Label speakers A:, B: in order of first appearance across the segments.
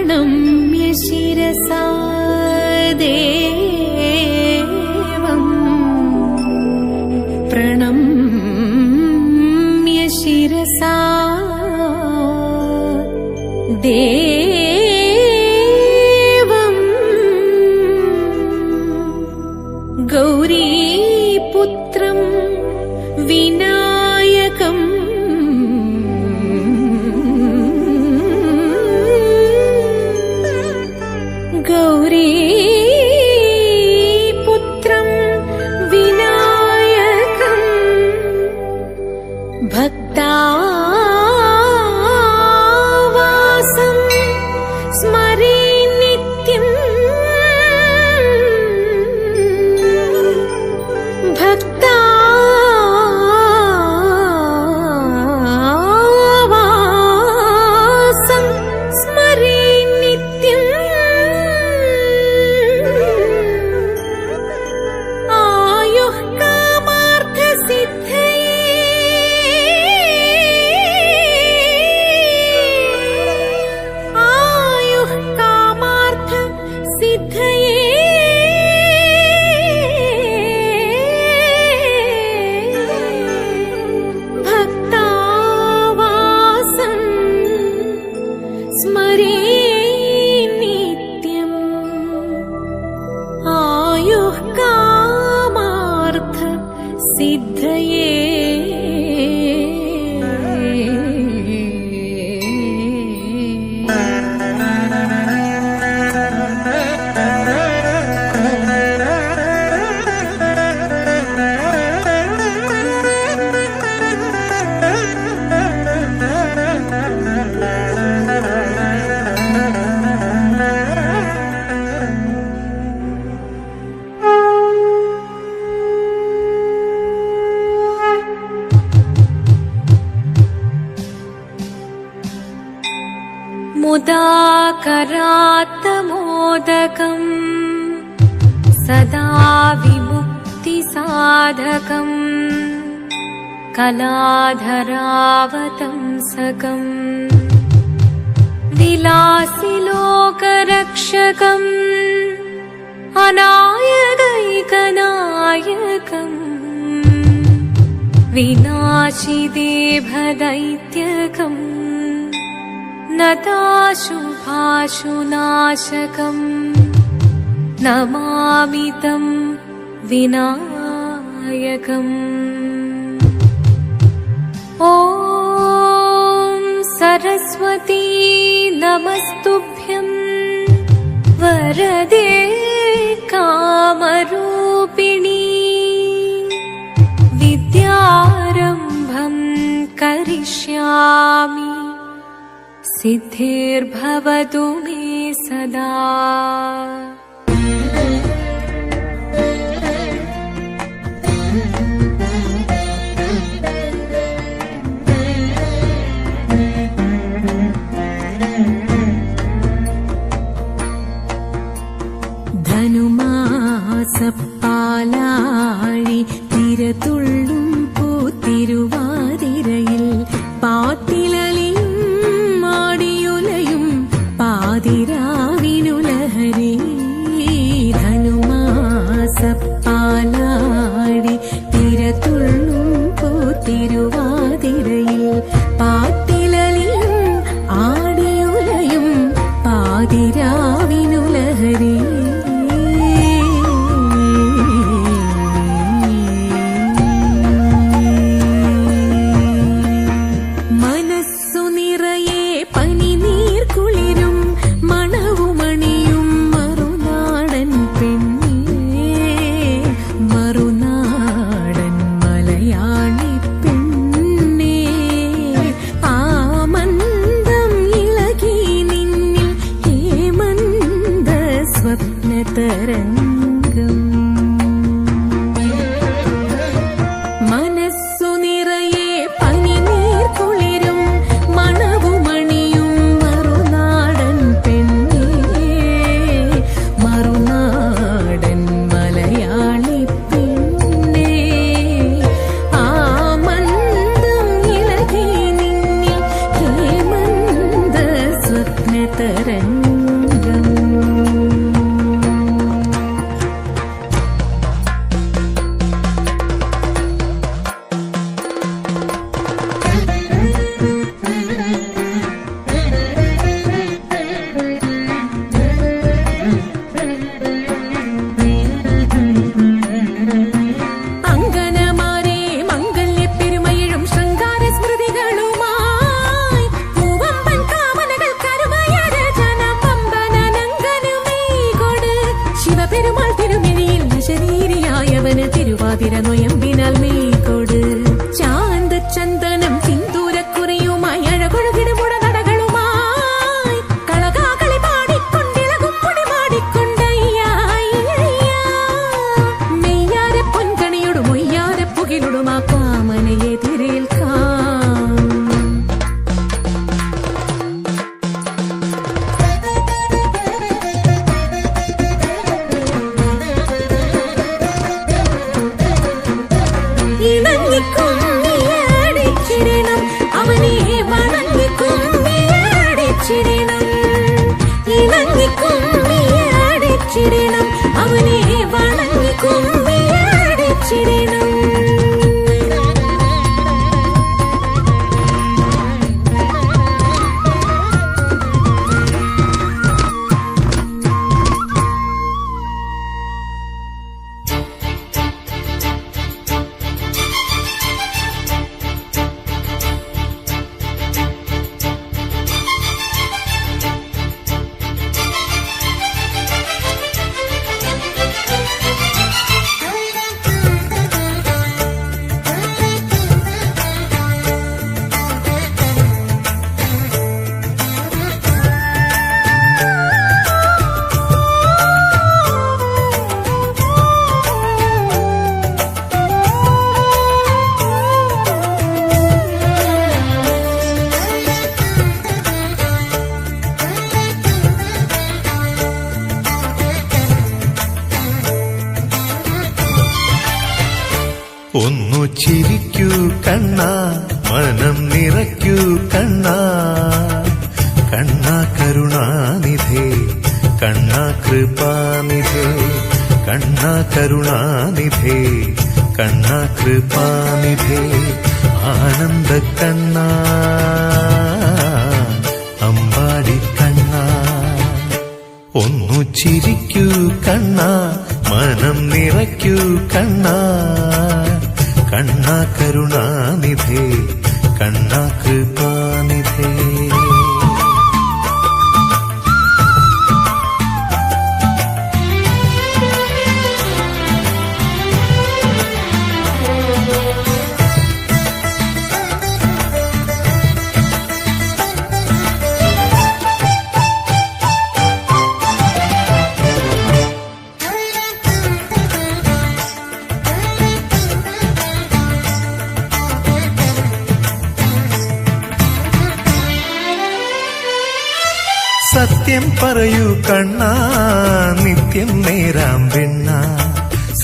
A: प्रणम्य शिरसा देवम् प्रणम्य शिरसा देवम् सिद्धये मुदाकरात्तमोदकम् सदा विमुक्तिसाधकम् कलाधरावतंसकम् विलासिलोकरक्षकम् अनायकैकनायकम्। विनाशिदेभदैत्यकम् नताशुभाशुनाशकम् नमामि तं विनायकम्। ॐ सरस्वती नमस्तुभ्यम् वरदे कामरूपिणी। विद्यारम्भम् करिष्यामि सिद्धिर्भवतु मे सदा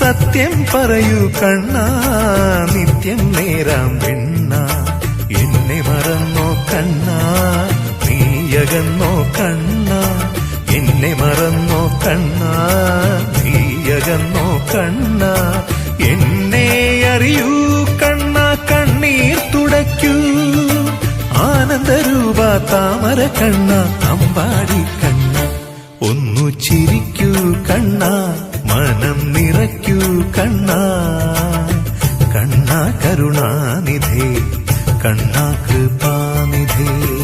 B: സത്യം പറയൂ കണ്ണ നിത്യം നേരാം പെണ്ണ. എന്നെ മറന്നോ കണ്ണ നീയകന്നോ കണ്ണ. എന്നെ മറന്നോ കണ്ണ നീയകന്നോ കണ്ണ. എന്നെ അറിയൂ കണ്ണ കണ്ണീർ തുടയ്ക്കൂ. ആനന്ദരൂപ താമര കണ്ണ അമ്പാടി കണ്ണ. ഒന്നു ചിരിക്കൂ കണ്ണ. മനം നിറയ്ക്കൂ കണ്ണ. കണ്ണ കരുണാനിധേ കണ്ണ കൃപാനിധേ.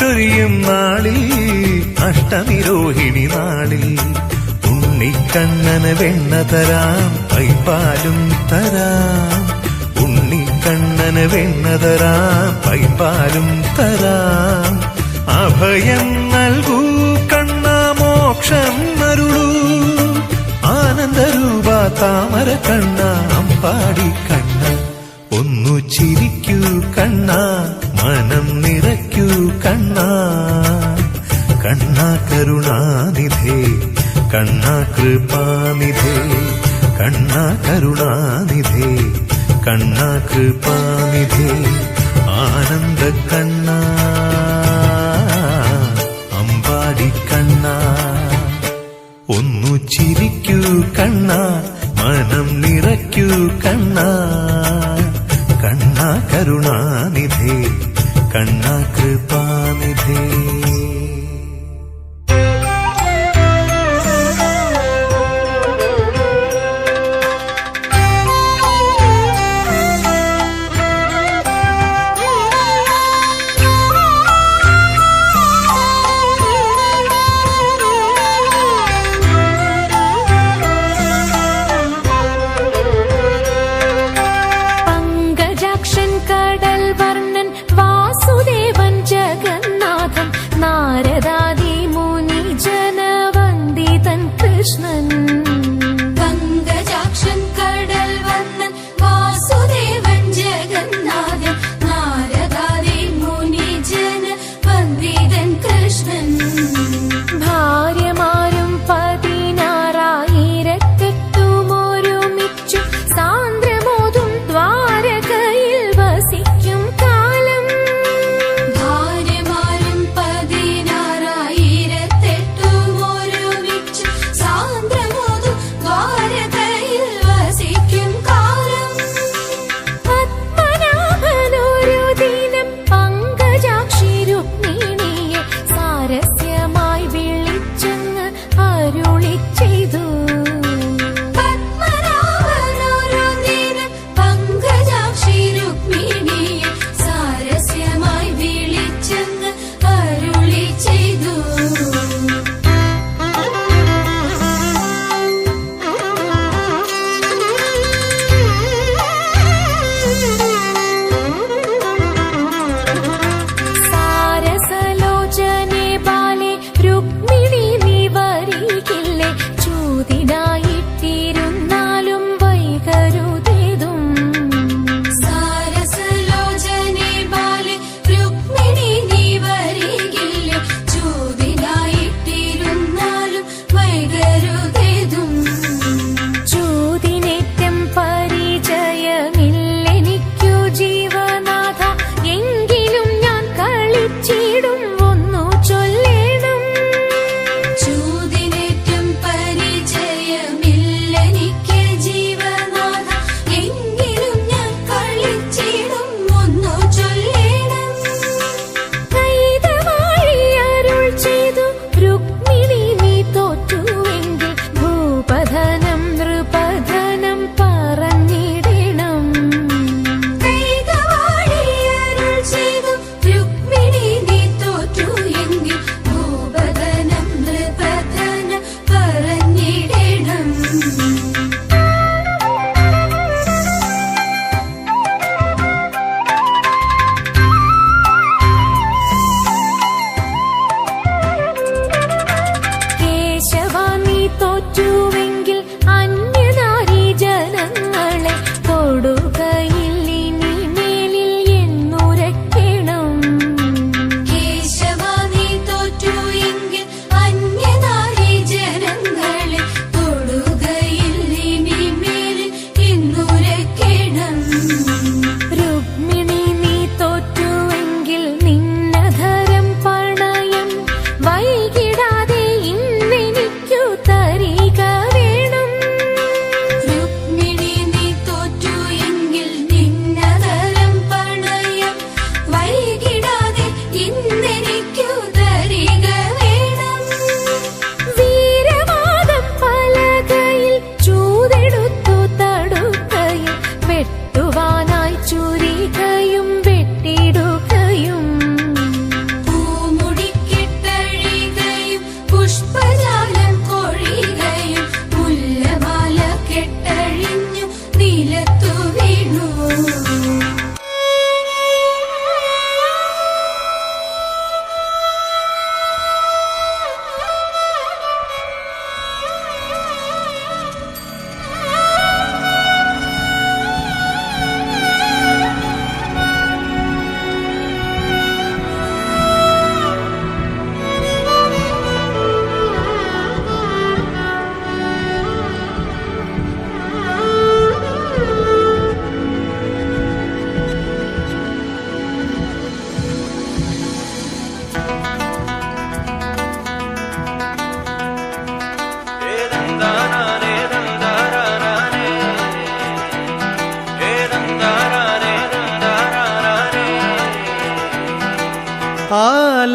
B: ചൊരിയും നാളിൽ അഷ്ടനിരോഹിണി നാളിൽ. ഉണ്ണിക്കണ്ണന് വെണ്ണ തരാം പൈപ്പാലും തരാം. ഉണ്ണിക്കണ്ണന് വെണ്ണ തരാം പൈപ്പാലും തരാം. അഭയം നൽകൂ കണ്ണ മോക്ഷം നരുളൂ ആനന്ദരൂപ താമര കണ്ണ അമ്പാടി കണ്ണ. ഒന്നു ചിരിക്കൂ കണ്ണ. కన్నా కన్నా కరుణానిధే కన్నా కృపానిధే కన్నా కరుణానిధే కన్నా కృపానిధే ఆనంద కన్నా അമ്പാടി കണ്ണ
A: ഒന്നു ചിരിക്കൂ കണ്ണ മനം നിറയ്ക്കൂ കണ്ണ കണ്ണ കരുണാനിധേ കണ്ണ കൃപാ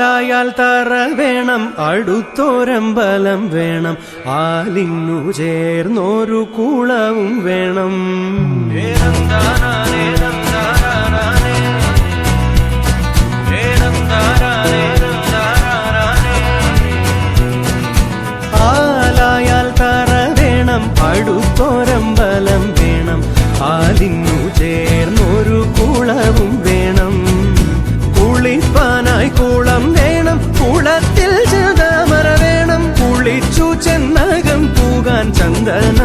C: പാലായാൽ തറ വേണം അടുത്തോരമ്പലം വേണം ആലിന്നു ചേർന്നൊരു കുളവും വേണം. ആലായാൽ വേണം അടുത്തോരമ്പലം വേണം ആലിന്നു ചേർന്ന് senden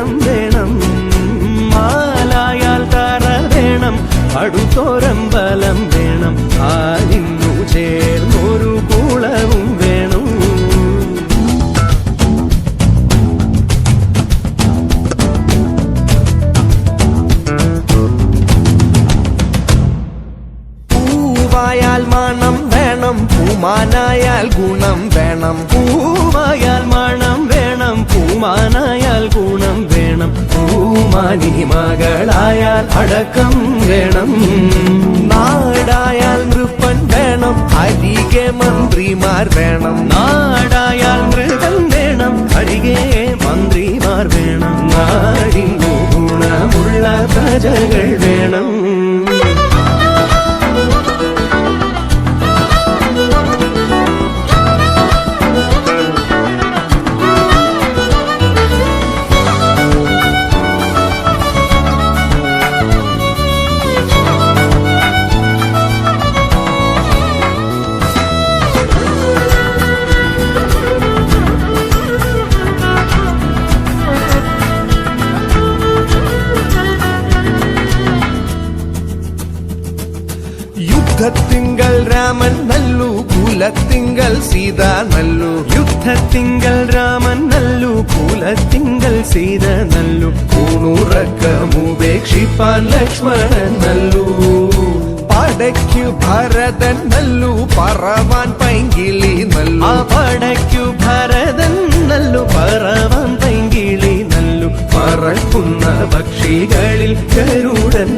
C: രക്ഷിപ്പാൻ ലക്ഷ്മണൻ നല്ലു പടയ്ക്കു ഭരതൻ നല്ലു പറവാൻ പൈങ്കിളി നല്ലു ആ പടയ്ക്കു ഭരതൻ നല്ലു പറവാൻ പൈങ്കിളി നല്ലു പറക്കുന്ന പക്ഷികളിൽ
A: ഗരുടൻ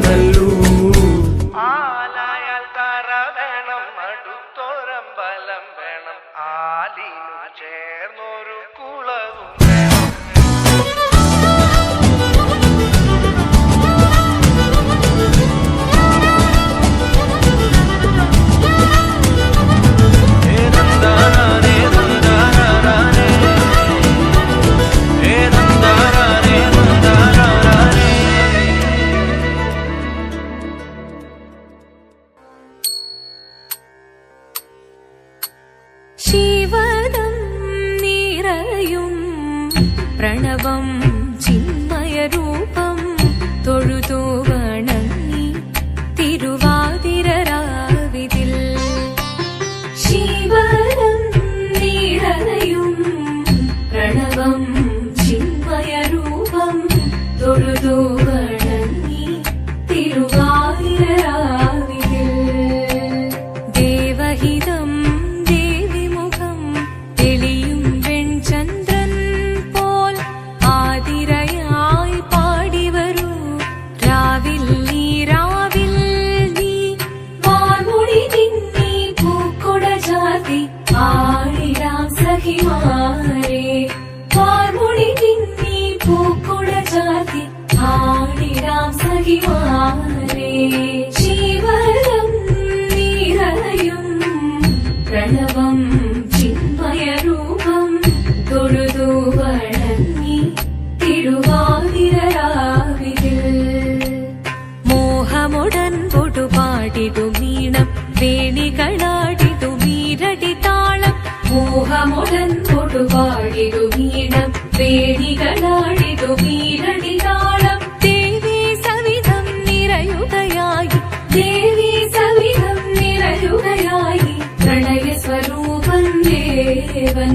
A: വേദികളാളിതു വീരടി താളം ദേവി സവിധം നിറയുകയായി ദേവി സവിധം നിറയുകയായി പ്രണയ സ്വരൂപൻ ദേവൻ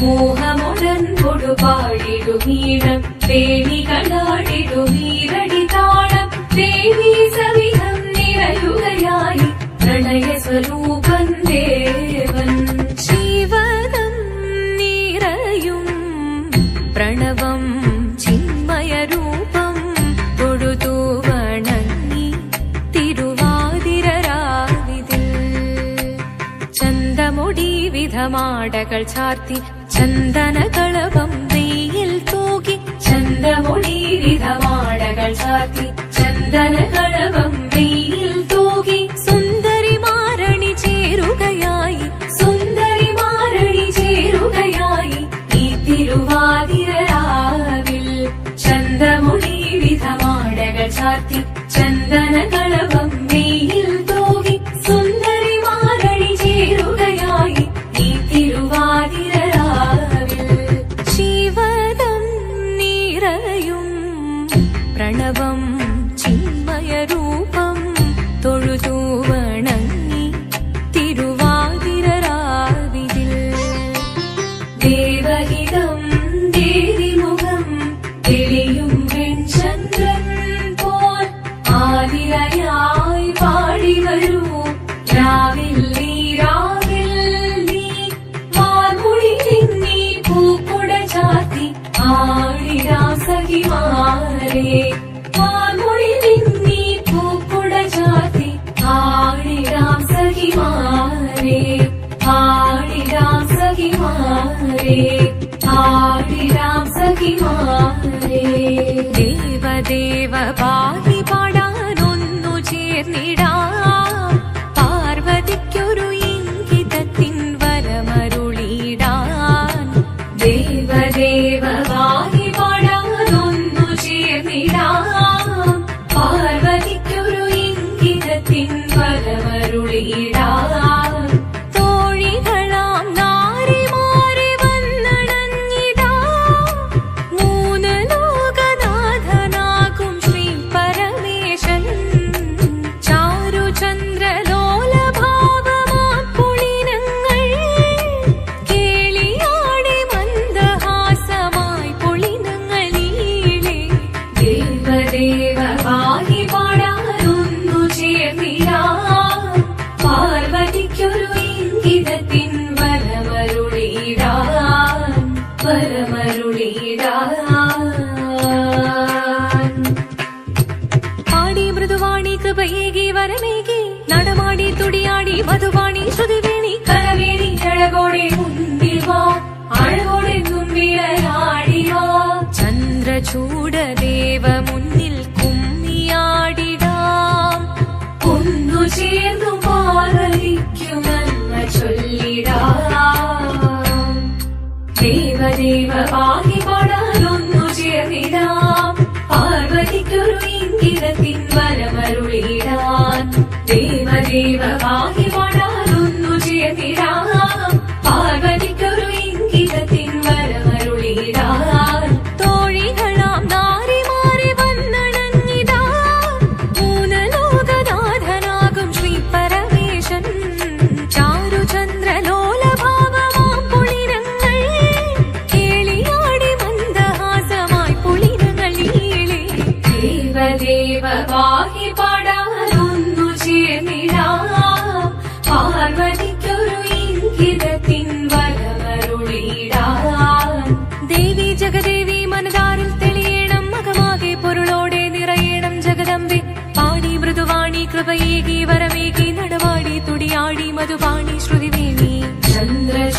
A: മോഹമുടൻ കൊടുപാടിടുമീണം വേദികളാടിടുമീ മേഘമാടകൾ ചാർത്തി ചന്ദനകളവം നെയ്യിൽ തൂകി ചന്ദമൊളി വിധമാടകൾ ചാർത്തി ചന്ദനകളവം നെയ്യിൽ തൂകി പരമരുളിയിടാ ദേവദേവ പാങ്ങി പാടാനൊന്നു ചേർന്നിടാം. പാർവതിക്കൊരു ഇംഗിതത്തിൻ വരമരുളിടാൻ ദേവദേവ പാങ്ങി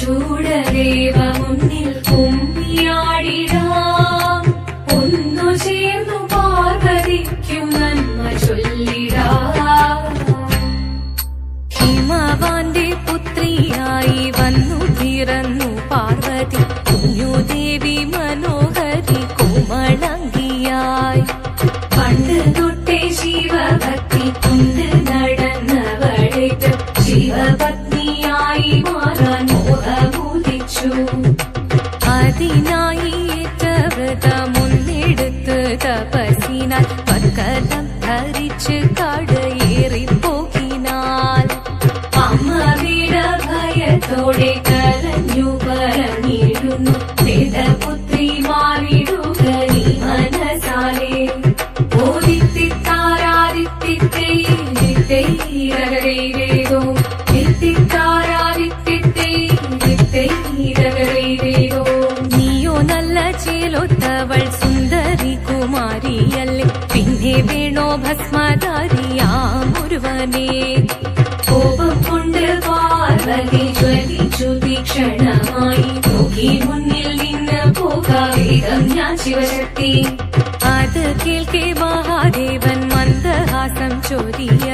A: ഗൂഢദേവമുന്നിൽ மதினா சிவசக்தி அது கேள்கே மகாதேவன் மந்த ஹாசம் சோதிய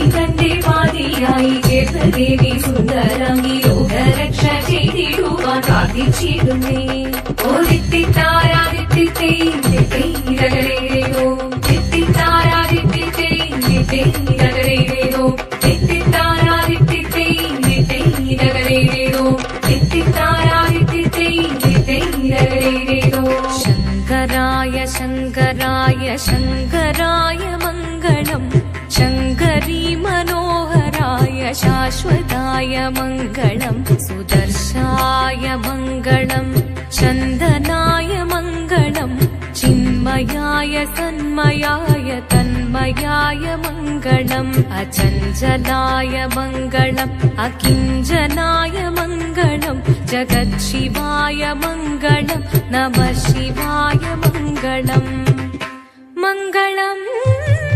A: ആദി തന്റെ പാതിയായി ചേർന്ന ദേവി സുന്ദരാംഗി ലോകരക്ഷ ചെയ്തിടുവാൻ പ്രാർത്ഥിച്ചിരുന്നേ ഓ നിത്തിത്താരാ നിത്തിത്തേ നിത്തൈരകരേരോ നിത്തിത്താരാ നിത്തിത്തേ നിത്തൈരകരേരോ നിത്തിത്താരാ നിത്തിത്തേ നിത്തൈരകരേരോ നിത്തിത്താരാ നിത്തിത്തേ നിത്തൈരകരേരോ ശങ്കരായ ശങ്കരായ ശങ്കരായ മംഗളം शङ्करी मनोहराय शाश्वताय मङ्गलम् सुदर्शाय मङ्गलम् चन्दनाय मङ्गलम् चिन्मयाय तन्मयाय तन्मयाय मङ्गलम् अचञ्चलाय मङ्गलम् अकिञ्जनाय मङ्गलम् जगत् मङ्गलम् नमः शिवाय मङ्गलम् मङ्गलम्।